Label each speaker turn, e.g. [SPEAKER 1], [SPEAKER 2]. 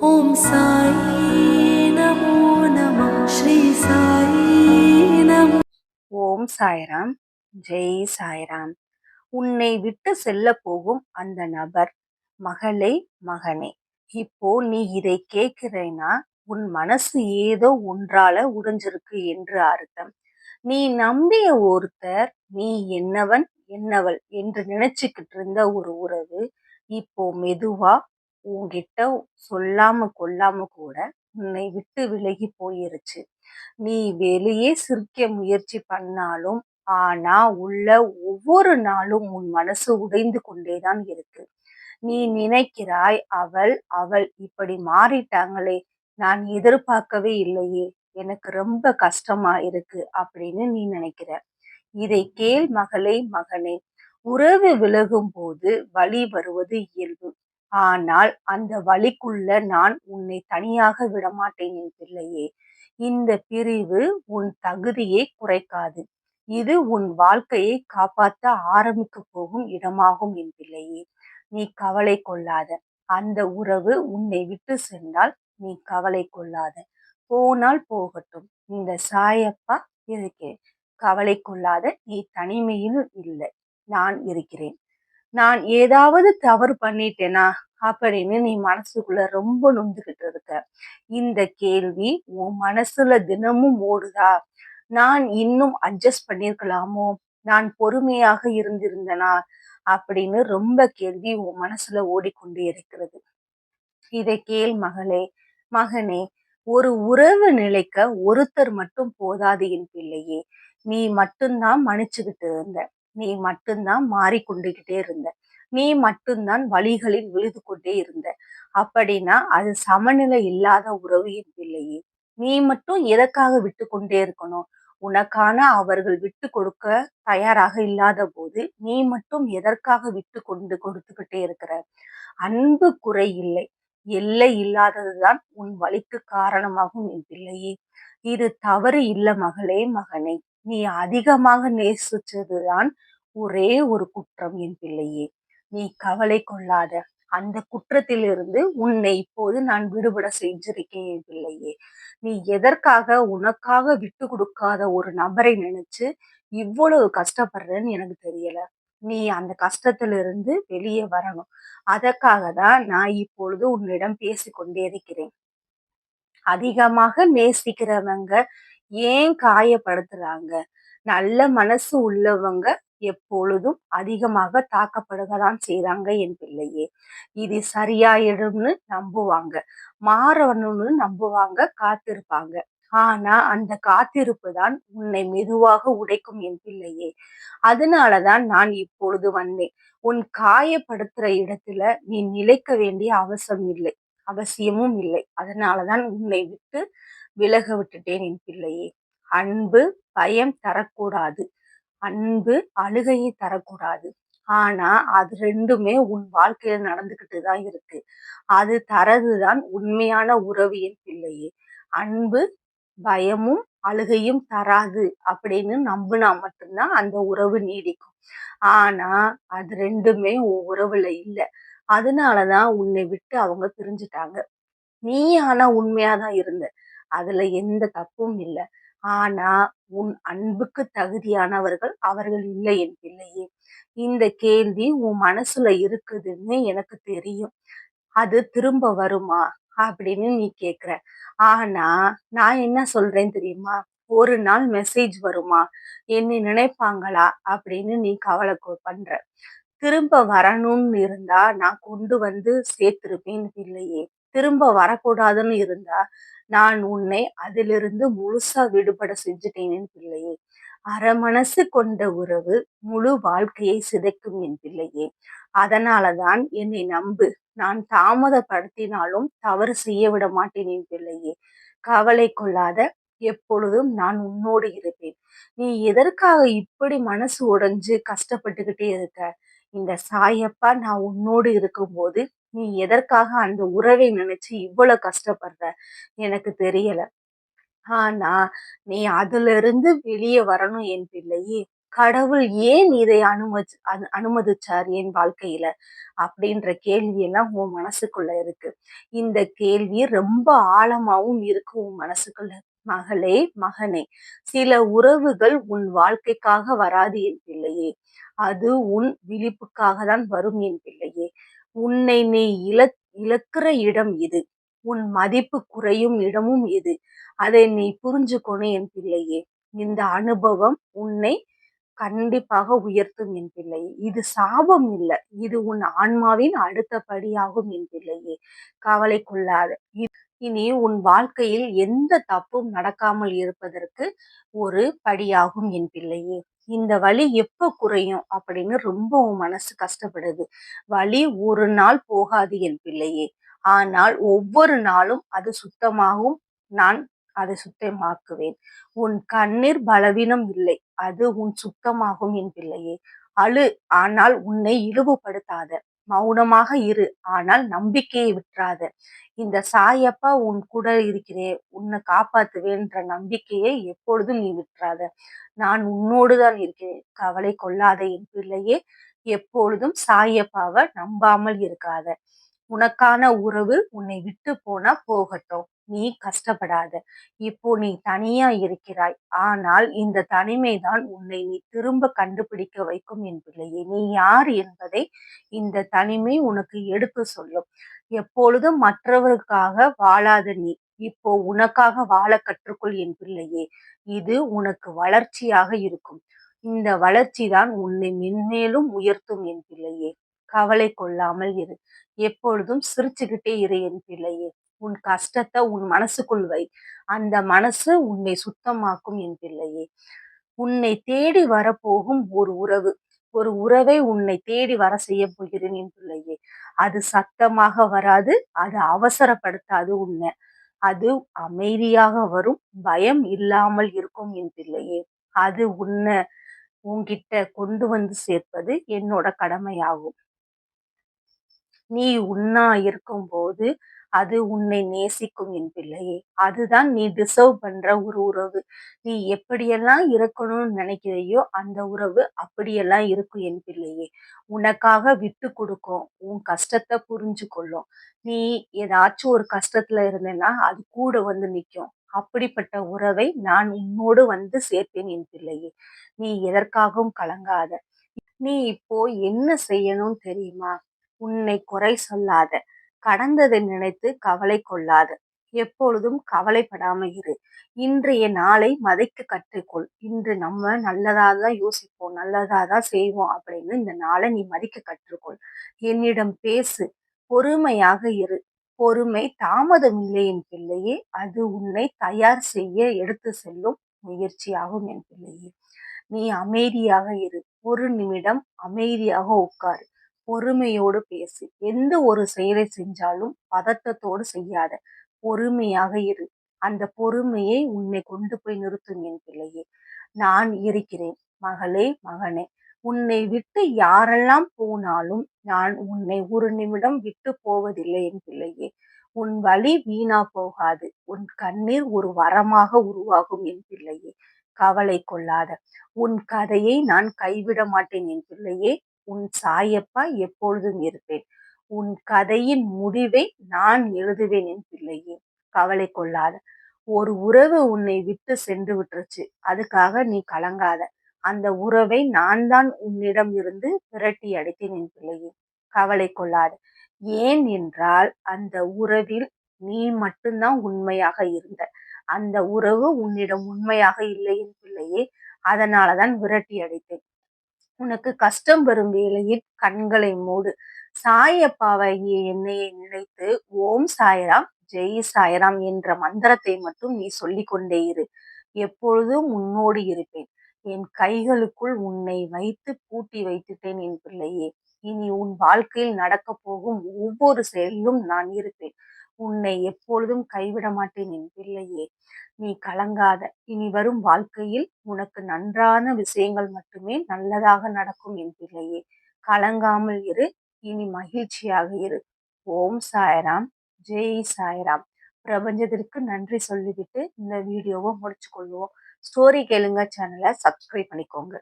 [SPEAKER 1] ஓம் சாயி நமோ நம ஸ்ரீ சாயி நமோ
[SPEAKER 2] ஓம் சாய்ராம் ஜெய் சாய்ராம் உன்னை விட்டு செல்ல போகும் அந்த நபர் மகளே மகனே. இப்போ நீ இதை கேட்கிறேன்னா உன் மனசு ஏதோ ஒன்றால உடைஞ்சிருக்கு என்று அர்த்தம். நீ நம்பிய ஒருத்தர் நீ என்னவன் என்னவள் என்று நினைச்சுக்கிட்டு இருந்த ஒரு உறவு இப்போ மெதுவா உன்கிட்ட சொல்லாம கொல்லாம கூட உன்னை விட்டு விலகி போயிருச்சு. நீ வெளியே சிரிக்க முயற்சி பண்ணாலும் ஆனா உள்ள ஒவ்வொரு நாளும் உன் மனசு உடைந்து கொண்டேதான் இருக்கு. நீ நினைக்கிறாய் அவள் அவள் இப்படி மாறிட்டாங்களே நான் எதிர்பார்க்கவே இல்லையே எனக்கு ரொம்ப கஷ்டமா இருக்கு அப்படின்னு நீ நினைக்கிற. இதை கேள் மகளே மகனே. உறவு விலகும் போது வழி வருவது இயல்பு. ஆனால் அந்த வழிக்குள்ள நான் உன்னை தனியாக விடமாட்டேன் என் பிள்ளையே. இந்த பிரிவு உன் தகுதியை குறைக்காது. இது உன் வாழ்க்கையை காப்பாற்ற ஆரம்பிக்க போகும் இடமாகும் என் பிள்ளையே. நீ கவலை கொள்ளாத. அந்த உறவு உன்னை விட்டு சென்றால் நீ கவலை கொள்ளாத. போனால் போகட்டும். இந்த சாயப்பா இருக்கேன் கவலை கொள்ளாத. நீ தனிமையில் இல்லை. நான் இருக்கிறேன். நான் ஏதாவது தவறு பண்ணிட்டேனா? அப்படின்னு நீ மனசுக்குள்ள ரொம்ப நொந்துகிட்டு இருக்க. இந்த கேள்வி உன் மனசுல தினமும் ஓடுதா? நான் இன்னும் அட்ஜஸ்ட் பண்ணிருக்கலாமோ? நான் பொறுமையாக இருந்திருந்தனா? அப்படின்னு ரொம்ப கேள்வி உன் மனசுல ஓடிக்கொண்டே இருக்கிறது. இதை கேள் மகளே. மகனே ஒரு உறவு நிலைக்க ஒருத்தர் மட்டும் போதாது என் பிள்ளையே. நீ மட்டும்தான் மன்னிச்சுக்கிட்டு இருந்த. நீ மட்டும்தான் மாறிக்கொண்டுகிட்டே இருந்த. நீ மட்டும்தான் வழிகளில் விழுது கொண்டே இருந்த. அப்படின்னா அது சமநிலை இல்லாத உறவு என் நீ மட்டும் எதற்காக விட்டு கொண்டே இருக்கணும்? உனக்கான அவர்கள் விட்டு கொடுக்க தயாராக இல்லாத போது நீ மட்டும் எதற்காக விட்டு கொண்டு கொடுத்துக்கிட்டே இருக்கிற? அன்பு குறை இல்லை. எல்லை இல்லாததுதான் உன் வழிக்கு காரணமாகும் என் பிள்ளையே. இது தவறு இல்ல மகளே மகனே. நீ அதிகமாக நேசிச்சதுதான் ஒரே ஒரு குற்றம் என் பிள்ளையே. நீ கவலை கொள்ளாத. அந்த குற்றத்திலிருந்து உன்னை இப்போது நான் விடுபட செஞ்சிருக்கேன் என் பிள்ளையே. நீ எதற்காக உனக்காக விட்டு கொடுக்காத ஒரு நபரை நினைச்சு இவ்வளவு கஷ்டப்படுறேன்னு எனக்கு தெரியல. நீ அந்த கஷ்டத்திலிருந்து வெளியே வரணும். அதற்காக தான் நான் இப்பொழுது உன்னிடம் பேசிக்கொண்டே இருக்கிறேன். அதிகமாக நேசிக்கிறவங்க ஏன் காயப்படுத்துறாங்க? நல்ல மனசு உள்ளவங்க எப்பொழுதும் அதிகமாக தாக்கப்படுகதான் செய்றாங்க என் பிள்ளையே. இது சரியாயிடும்னு நம்புவாங்க. மாறணும்னு நம்புவாங்க காத்திருப்பாங்க. ஆனா அந்த காத்திருப்பு தான் உன்னை மெதுவாக உடைக்கும் என் பிள்ளையே. அதனாலதான் நான் இப்பொழுது வந்தேன். உன் காயப்படுத்துற இடத்துல நீ நிலைக்க வேண்டிய அவசியம் இல்லை. அவசியமும் இல்லை. அதனாலதான் உன்னை விட்டு விலக விட்டுட்டேன் என் பிள்ளையே. அன்பு பயம் தரக்கூடாது. அன்பு அழுகையை தரக்கூடாது. ஆனா அது ரெண்டுமே உன் வாழ்க்கையில நடந்துகிட்டு தான் இருக்கு. அது தரதுதான் உண்மையான உறவு என் பிள்ளையே. அன்பு பயமும் அழுகையும் தராது அப்படின்னு நம்பினா மட்டும்தான் அந்த உறவு நீடிக்கும். ஆனா அது ரெண்டுமே உறவுல இல்லை. அதனாலதான் உன்னை விட்டு அவங்க பிரிஞ்சுட்டாங்க. நீ ஆனா உண்மையாதான் இருந்த. அதுல எந்த தப்பும் இல்லை. ஆனா உன் அன்புக்கு தகுதியானவர்கள் அவர்கள் இல்லை என் பிள்ளையே. இந்த கேள்வி உன் மனசுல இருக்குதுன்னு எனக்கு தெரியும். அது திரும்ப வருமா? அப்படின்னு நீ கேக்குற. ஆனா நான் என்ன சொல்றேன் தெரியுமா? ஒரு நாள் மெசேஜ் வருமா? என்னை நினைப்பாங்களா? அப்படின்னு நீ கவலை பண்ற. திரும்ப வரணும்னு இருந்தா நான் கொண்டு வந்து சேர்த்திருப்பேன் இல்லையே திரும்ப வரக்கூடாதுன்னு இருந்தா நான் உன்னை அதிலிருந்து முழுசா விடுபட செஞ்சுட்டேன் என் பிள்ளையே. அறமனசு கொண்ட உறவு முழு வாழ்க்கையை சிதைக்கும் என் பிள்ளையே. அதனாலதான் என்னை நம்பு. நான் தாமதப்படுத்தினாலும் தவறு செய்ய விட மாட்டேன் என் பிள்ளையே. கவலை கொள்ளாத எப்பொழுதும் நான் உன்னோடு இருப்பேன். நீ எதற்காக இப்படி மனசு உடைஞ்சு கஷ்டப்பட்டுக்கிட்டே இருக்க? இந்த சாயப்பா நான் உன்னோடு இருக்கும்போது நீ எதற்காக அந்த உறவை நினைச்சு இவ்வளவு கஷ்டப்படுற? எனக்கு தெரியல. ஆனா நீ அதுல இருந்து வெளியே வரணும் என் பிள்ளையே. கடவுள் ஏன் இதை அனுமதி அனுமதிச்சார் என் வாழ்க்கையில? அப்படின்ற கேள்வி எல்லாம் உன் மனசுக்குள்ள இருக்கு. இந்த கேள்வி ரொம்ப ஆழமாவும் இருக்கு உன் மனசுக்குள்ள. மகளே மகனே சில உறவுகள் உன் வாழ்க்கைக்காக வராது என் பிள்ளையே. அது உன் விழிப்புக்காக தான் வரும் என் பிள்ளையே. உன்னை நீ இழ இழக்கிற இடம் இது உன் மதிப்பு குறையும் இடமும் இது அதை நீ புரிஞ்சுக்கணும் என் பிள்ளையே. இந்த அனுபவம் உன்னை கண்டிப்பாக உயர்த்தும் என் பிள்ளையே. இது சாபம் இல்லை. இது உன் ஆன்மாவின் அடுத்த படியாகும் என் பிள்ளையே. கவலை கொள்ளாத இனி உன் வாழ்க்கையில் எந்த தப்பும் நடக்காமல் இருப்பதற்கு ஒரு படியாகும் என் பிள்ளையே. இந்த வலி எப்ப குறையும் அப்படின்னு ரொம்ப உன் மனசு கஷ்டப்படுது. வலி ஒரு நாள் போகாது என் பிள்ளையே. ஆனால் ஒவ்வொரு நாளும் அது சுத்தமாகும் நான் அதை சுத்தமாக்குவேன். உன் கண்ணீர் பலவீனம் இல்லை. அது உன் சுத்தமாகும் என் பிள்ளையே. அழு. ஆனால் உன்னை இழிவுபடுத்தாத. மௌனமாக இரு ஆனால் நம்பிக்கையை விட்டுறாத. இந்த சாயப்பா உன் கூட இருக்கிறேன் உன்னை காப்பாத்துவேன்ற நம்பிக்கையை எப்பொழுதும் நீ விட்டுறாத. நான் உன்னோடு தான் இருக்கிறேன். கவலை கொள்ளாத என் பிள்ளையே எப்பொழுதும் சாயப்பாவை நம்பாமல் இருக்காத. உனக்கான உறவு உன்னை விட்டு போனா போகட்டும். நீ கஷ்டப்படாத. இப்போ நீ தனியா இருக்கிறாய். ஆனால் இந்த தனிமைதான் உன்னை நீ திரும்ப கண்டுபிடிக்க வைக்கும் என் பிள்ளையே. நீ யார் என்பதை இந்த தனிமை உனக்கு எடுத்து சொல்லும். எப்பொழுதும் மற்றவருக்காக வாழாத நீ இப்போ உனக்காக வாழ கற்றுக்கொள் என் பிள்ளையே. இது உனக்கு வளர்ச்சியாக இருக்கும். இந்த வளர்ச்சி தான் உன்னை மென்மேலும் உயர்த்தும் என் பிள்ளையே. கவலை கொள்ளாமல் இரு. எப்பொழுதும் சிரிச்சுக்கிட்டே இரு என் பிள்ளையே. உன் கஷ்டத்தை உன் மனசுக்குள் வை. அந்த மனசு உன்னை சுத்தமாக்கும் என் பிள்ளையே. உன்னை தேடி வரப்போகும் ஒரு உறவு. ஒரு உறவை உன்னை தேடி வர செய்ய போகிறேன் என் பிள்ளையே. அது சத்தமாக வராது அது அவசரப்படுத்தாது உன்னை. அது அமைதியாக வரும் பயம் இல்லாமல் இருக்கும் என் பிள்ளையே. அது உன்னை உன்கிட்ட கொண்டு வந்து சேர்ப்பது என்னோட கடமையாகும். நீ உண்ணா இருக்கும்போது அது உன்னை நேசிக்கும் என் பிள்ளையே. அதுதான் நீ டிசர்வ் பண்ற ஒரு உறவு. நீ எப்படியெல்லாம் இருக்கணும்னு நினைக்கிறையோ அந்த உறவு அப்படியெல்லாம் இருக்கும் என் பிள்ளையே. உனக்காக விட்டு கொடுக்கும். உன் கஷ்டத்தை புரிஞ்சு கொள்ளும் நீ ஏதாச்சும் ஒரு கஷ்டத்துல இருந்தேன்னா அது கூட வந்து நிற்கும் அப்படிப்பட்ட உறவை நான் உன்னோடு வந்து சேர்ப்பேன் என் பிள்ளையே. நீ எதற்காகவும் கலங்காத. நீ இப்போ என்ன செய்யணும் தெரியுமா? உன்னை குறை சொல்லாத. கடந்ததை நினைத்து கவலை கொள்ளாத. எப்பொழுதும் கவலைப்படாம இரு. இன்றைய நாளை மதைக்க கற்றுக்கொள். இன்று நம்ம நல்லதா தான் யோசிப்போம் நல்லதா தான் செய்வோம் அப்படின்னு இந்த நாளை நீ மதிக்க கற்றுக்கொள். என்னிடம் பேசு. பொறுமையாக இரு. பொறுமை தாமதம் இல்லை என் பிள்ளையே. அது உன்னை தயார் செய்ய எடுத்து செல்லும் முயற்சியாகும் என் பிள்ளையே. நீ அமைதியாக இரு. ஒரு நிமிடம் அமைதியாக உட்காரு. பொறுமையோடு பேசு. எந்த ஒரு செயலை செஞ்சாலும் பதட்டத்தோடு செய்யாத. பொறுமையாக இரு. அந்த பொறுமையை உன்னை கொண்டு போய் நிறுத்தும் என் பிள்ளையே. நான் இருக்கிறேன். மகளே மகனே. உன்னை விட்டு யாரெல்லாம் போனாலும் நான் உன்னை ஒரு நிமிடம் விட்டு போவதில்லை என் பிள்ளையே. உன் வழி வீணா போகாது. உன் கண்ணீர் ஒரு வரமாக உருவாகும் என் பிள்ளையே. கவலை கொள்ளாத. உன் கதையை நான் கைவிட மாட்டேன் என் பிள்ளையே. உன் சாயப்பா எப்பொழுதும் இருப்பேன். உன் கதையின் முடிவை நான் எழுதுவேன் என் பிள்ளையே. கவலை கொள்ளாத. ஒரு உறவு உன்னை விட்டு சென்று விட்டுருச்சு. அதுக்காக நீ கலங்காத. அந்த உறவை நான் தான் உன்னிடம் இருந்து விரட்டி அடித்தேன் என் பிள்ளையே. கவலை கொள்ளாத. ஏன் என்றால் அந்த உறவில் நீ மட்டும்தான் உண்மையாக இருந்த. அந்த உறவு உன்னிடம் உண்மையாக இல்லை என் பிள்ளையே. அதனாலதான் விரட்டி அடித்தேன். உனக்கு கஷ்டம் வரும் வேளையில் கண்களை மூடு. சாயப்பாவைய எண்ணெயை நினைத்து ஓம் சாயராம் ஜெய் சாயராம் என்ற மந்திரத்தை மட்டும் நீ சொல்லிக்கொண்டே இரு. எப்பொழுதும் உன்னோடு இருப்பேன். என் கைகளுக்குள் உன்னை வைத்து பூட்டி வைத்துட்டேன் என் பிள்ளையே. இனி உன் வாழ்க்கையில் நடக்க போகும் ஒவ்வொரு செயலிலும் நான் இருப்பேன். உன்னை எப்பொழுதும் கைவிட மாட்டேன் என் பிள்ளையே. நீ கலங்காத. இனி வரும் வாழ்க்கையில் உனக்கு நன்றான விஷயங்கள் மட்டுமே நல்லதாக நடக்கும் என் பிள்ளையே. கலங்காமல் இரு. இனி மகிழ்ச்சியாக இரு. ஓம் சாய்ராம். ஜெய் சாய்ராம். பிரபஞ்சத்திற்கு நன்றி சொல்லிவிட்டு இந்த வீடியோவை முடிச்சு கொள்வோம் ஸ்டோரி கேளுங்க. சேனலை சப்ஸ்கிரைப் பண்ணிக்கோங்க.